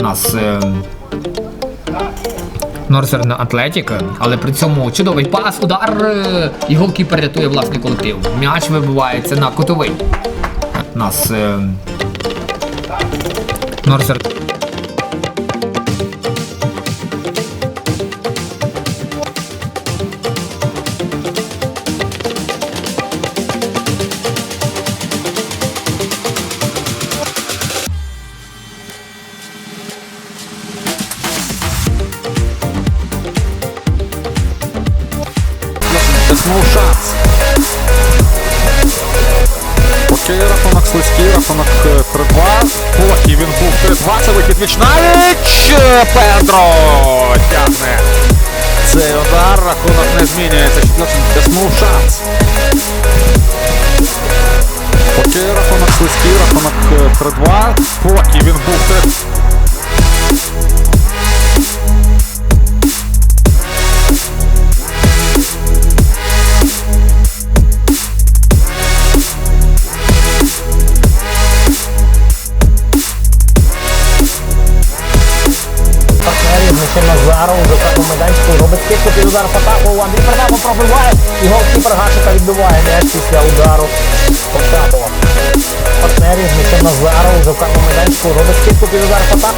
У нас е, Норсерн Атлетік, але при цьому чудовий пас, удар е, і голкіпер рятує власний колектив. М'яч вибивається на кутовий. У нас е, Норсерн. Тиснув шанс. Окей, рахунок слизький, рахунок е, 3-2. Поки він був 3-2, це вихід віч навіч. Педро тягне. Цей удар, рахунок не змінюється. Тиснув шанс. Окей, рахунок слизький, рахунок е, 3-2. Поки він був 3 Мишель Назаров за цього майданчику робить кілька під удар в атаку. Андрій Пернапов пробиває і голкіпер Гашика відбиває м'яч після удару Потапова. Партнерів Мишель Назаров за цього майданчику робить кілька під удар атаку.